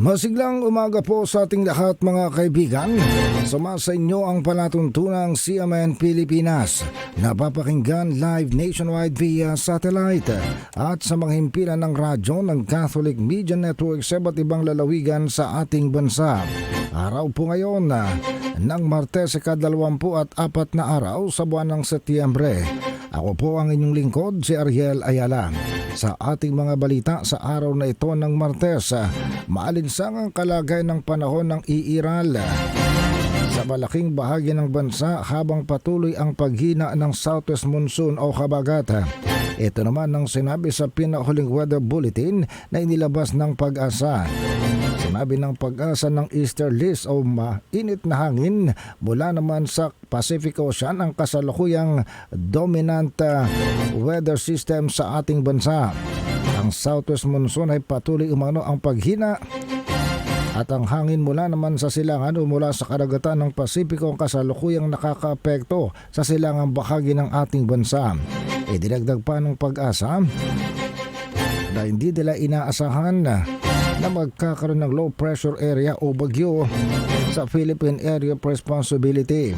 Masiglang umaga po sa ating lahat mga kaibigan. Sumasa inyo ang palatuntunang CMN Pilipinas. Napapakinggan live nationwide via satellite at sa mga himpilan ng radyo ng Catholic Media Network sa iba't ibang lalawigan sa ating bansa. Araw po ngayon ng Martes ikadalawampu at apat na araw sa buwan ng Setyembre. Ako po ang inyong lingkod si Ariel Ayala. Sa ating mga balita sa araw na ito ng Martes, maalinsangang kalagay ng panahon ng iiral sa malaking bahagi ng bansa habang patuloy ang paghina ng southwest monsoon o kabagat. Ito naman ang sinabi sa pinahuling weather bulletin na inilabas ng pag-asa. Sinabi ng pag-asa ng easterlies o mainit na hangin mula naman sa Pacific Ocean ang kasalukuyang dominant uh, weather system sa ating bansa. Ang southwest monsoon ay patuloy umano ang paghina at ang hangin mula naman sa silangan o mula sa karagatan ng Pasipiko ang kasalukuyang nakakaapekto sa silangang bahagi ng ating bansa. Idinagdag pa ng pag-asa na hindi nila inaasahan na magkakaroon ng low pressure area o bagyo sa Philippine Area of Responsibility.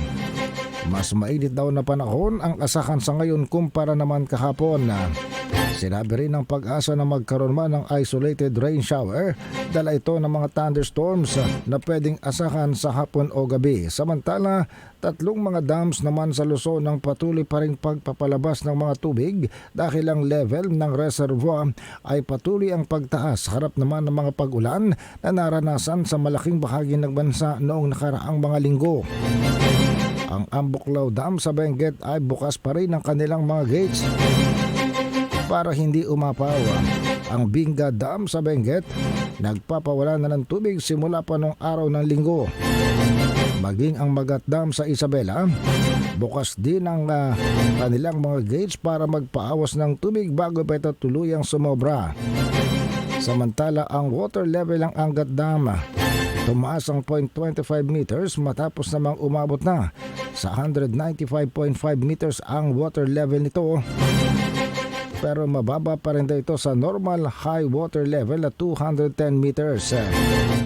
Mas mainit daw na panahon ang asahan sa ngayon kumpara naman kahapon. Sinabi rin ng pag-asa na magkaroon man ng isolated rain shower dala ito ng mga thunderstorms na pwedeng asahan sa hapon o gabi. Samantala, tatlong mga dams naman sa Luzon ng patuloy pa rin pagpapalabas ng mga tubig dahil ang level ng reservoir ay patuloy ang pagtaas harap naman ng mga pag-ulan na naranasan sa malaking bahagi ng bansa noong nakaraang mga linggo. Ang Ambuklaw Dam sa Benguet ay bukas pa rin ang kanilang mga gates para hindi umapaw. Ang Binga Dam sa Benguet nagpapawala na ng tubig simula pa noong araw ng linggo. Maging ang Magat Dam sa Isabela, bukas din ang uh, kanilang mga gates para magpaawas ng tubig bago pa ito tuluyang sumobra. Samantala ang water level ng Angat Dam tumaas ang 0.25 meters matapos namang umabot na sa 195.5 meters ang water level nito pero mababa pa rin daw ito sa normal high water level na 210 meters.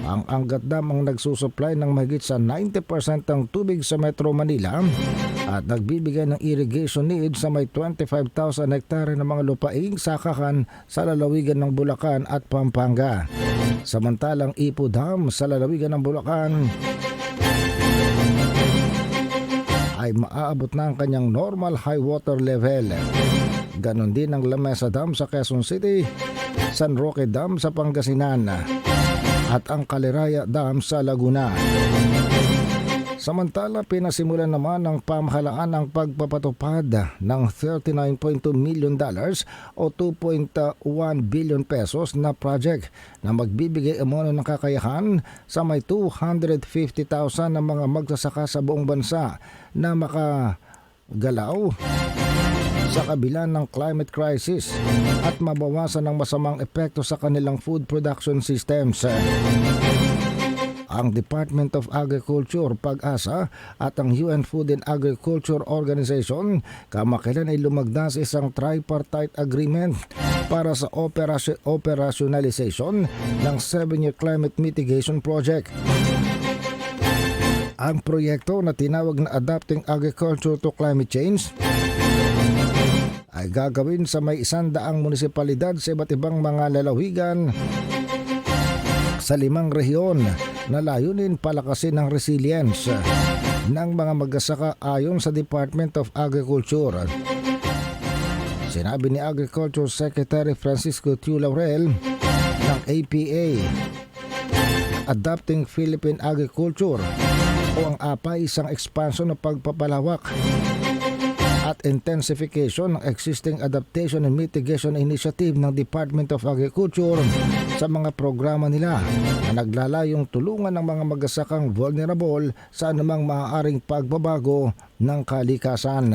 Ang Angat Dam ang nagsusupply ng mahigit sa 90% ng tubig sa Metro Manila at nagbibigay ng irrigation needs sa may 25,000 hektare ng mga lupaing sakakan sa lalawigan ng Bulacan at Pampanga. Samantalang Ipo Dam sa lalawigan ng Bulacan ay maaabot na ang kanyang normal high water level. Ganon din ang Lamesa Dam sa Quezon City, San Roque Dam sa Pangasinan at ang Caliraya Dam sa Laguna. Samantala, pinasimulan naman ng pamahalaan ang pagpapatupad ng 39.2 million dollars o 2.1 billion pesos na project na magbibigay umano ng kakayahan sa may 250,000 na mga magsasaka sa buong bansa na makagalaw sa kabila ng climate crisis at mabawasan ng masamang epekto sa kanilang food production systems. Ang Department of Agriculture, Pag-asa at ang UN Food and Agriculture Organization kamakailan ay lumagda sa isang tripartite agreement para sa operasy- operationalization ng 7-year climate mitigation project. Ang proyekto na tinawag na Adapting Agriculture to Climate Change ay gagawin sa may isandaang munisipalidad sa iba't ibang mga lalawigan sa limang rehiyon na layunin palakasin ang resilience ng mga magsasaka ayon sa Department of Agriculture. Sinabi ni Agriculture Secretary Francisco Tiu Laurel ng APA Adapting Philippine Agriculture o ang APA isang expansion ng pagpapalawak at intensification ng existing adaptation and mitigation initiative ng Department of Agriculture sa mga programa nila na naglalayong tulungan ng mga magasakang vulnerable sa anumang maaaring pagbabago ng kalikasan.